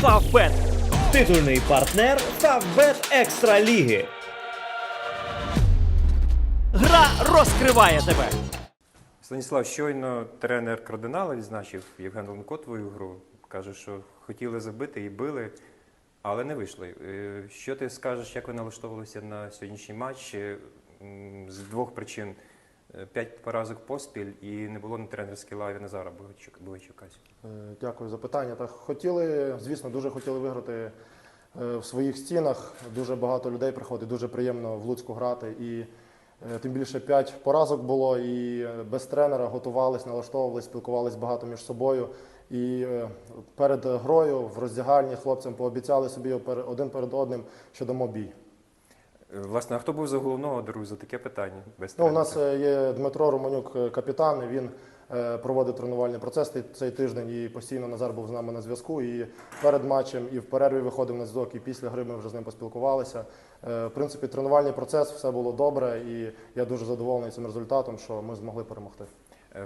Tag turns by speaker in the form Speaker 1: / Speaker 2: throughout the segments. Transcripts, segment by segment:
Speaker 1: Фавбет. Титульний партнер Фавбет Екстра Ліги. Гра розкриває тебе.
Speaker 2: Станіслав, щойно тренер кардинала відзначив Євген Лунко твою гру. Каже, що хотіли забити і били, але не вийшли. Е, Що ти скажеш, як ви налаштовувалися на сьогоднішній матч? Е, З двох причин п'ять поразок поспіль і не було на тренерській лаві Назара Бойчук- Бойчука.
Speaker 3: Е, Дякую за питання. Так хотіли, звісно, дуже хотіли виграти е, в своїх стінах. Дуже багато людей приходить, дуже приємно в Луцьку грати. І е, тим більше п'ять поразок було, і без тренера готувались, налаштовувались, спілкувались багато між собою. І перед грою в роздягальні хлопцям пообіцяли собі один перед одним, що дамо бій.
Speaker 2: Е, Власне, а хто був за головного друзі? Таке питання. Без
Speaker 3: Ну, у нас е, є Дмитро Романюк, е, капітан. Він проводить тренувальний процес цей- тиждень і постійно Назар був з нами на зв'язку. І перед матчем, і в перерві виходив на зв'язок, і після гри ми вже з ним поспілкувалися. В принципі, тренувальний процес все було добре, і я дуже задоволений цим результатом, що ми змогли перемогти.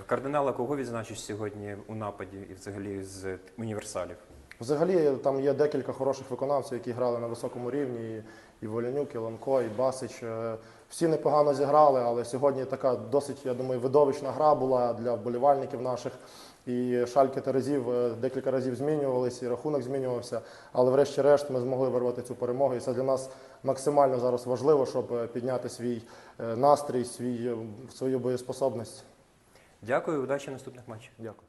Speaker 2: В кардинала кого відзначиш сьогодні у нападі і взагалі з універсалів?
Speaker 3: Взагалі там є декілька хороших виконавців, які грали на високому рівні. І, і Волянюк, і Ланко, і Басич. Е, Всі непогано зіграли, але сьогодні така досить, я думаю, видовищна гра була для вболівальників наших. І шальки Терезів е, декілька разів змінювалися, і рахунок змінювався. Але врешті-решт ми змогли вирвати цю перемогу. І це для нас максимально зараз важливо, щоб е, підняти свій настрій, свій, свою боєспособність.
Speaker 2: Дякую, удачі в наступних матчах.
Speaker 3: Дякую.